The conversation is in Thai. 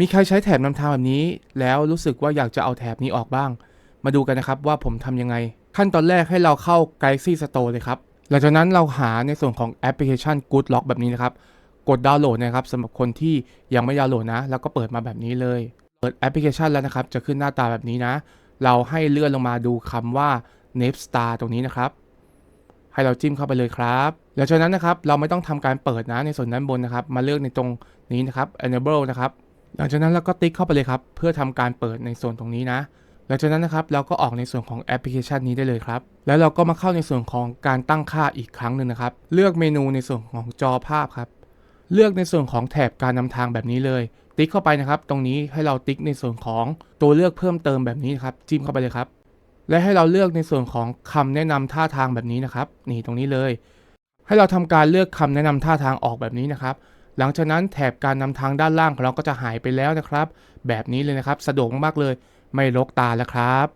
มีใครใช้แถบนำทางแบบนี้ แล้วรู้สึกว่าอยากจะเอาแถบนี้ออกบ้าง มาดูกันนะครับว่าผมทำยังไง ขั้นตอนแรกให้เราเข้า Galaxy Store เลยครับ หลังจากนั้นเราหาในส่วนของแอปพลิเคชัน Good Lock แบบนี้นะครับ กดดาวน์โหลดนะครับสำหรับคนที่ยังไม่ดาวน์โหลดนะ แล้วก็เปิดมาแบบนี้เลย เปิดแอปพลิเคชันแล้วนะครับ จะขึ้นหน้าตาแบบนี้นะ เราให้เลื่อนลงมาดูคำว่า n e p Star ตรงนี้นะครับ ให้เราจิ้มเข้าไปเลยครับหลังจากนั้นนะครับเราไม่ต้องทำการเปิดนะในส่วนด้านบนนะครับ มาเลือกในตรงนี้นะครับ enable นะครับ หลังจากนั้นเราก็ติ๊กเข้าไปเลยครับ เพื่อทำการเปิดในส่วนตรงนี้นะ หลังจากนั้นนะครับเราก็ออกในส่วนของแอปพลิเคชันนี้ได้เลยครับ แล้วเราก็มาเข้าในส่วนของการตั้งค่าอีกครั้งหนึ่งนะครับ เลือกเมนูในส่วนของจอภาพครับ เลือกในส่วนของแถบการนำทางแบบนี้เลย ติ๊กเข้าไปนะครับ ตรงนี้ให้เราติ๊กในส่วนของตัวเลือกเพิ่มเติมแบบนี้นครับ จิ้มเข้าไปเลยครับ และให้เราเลือกในส่วนของคำแนะนำท่าทางแบบนี้นะครับ นี่ตรงนี้เลย ให้เราทำการเลือกคำแนะนำท่าทางออกแบบนี้นะครับ หลังจากนั้นแถบการนำทางด้านล่างของเราก็จะหายไปแล้วนะครับ แบบนี้เลยนะครับ สะดวกมากๆเลย ไม่รกตาแล้วครับ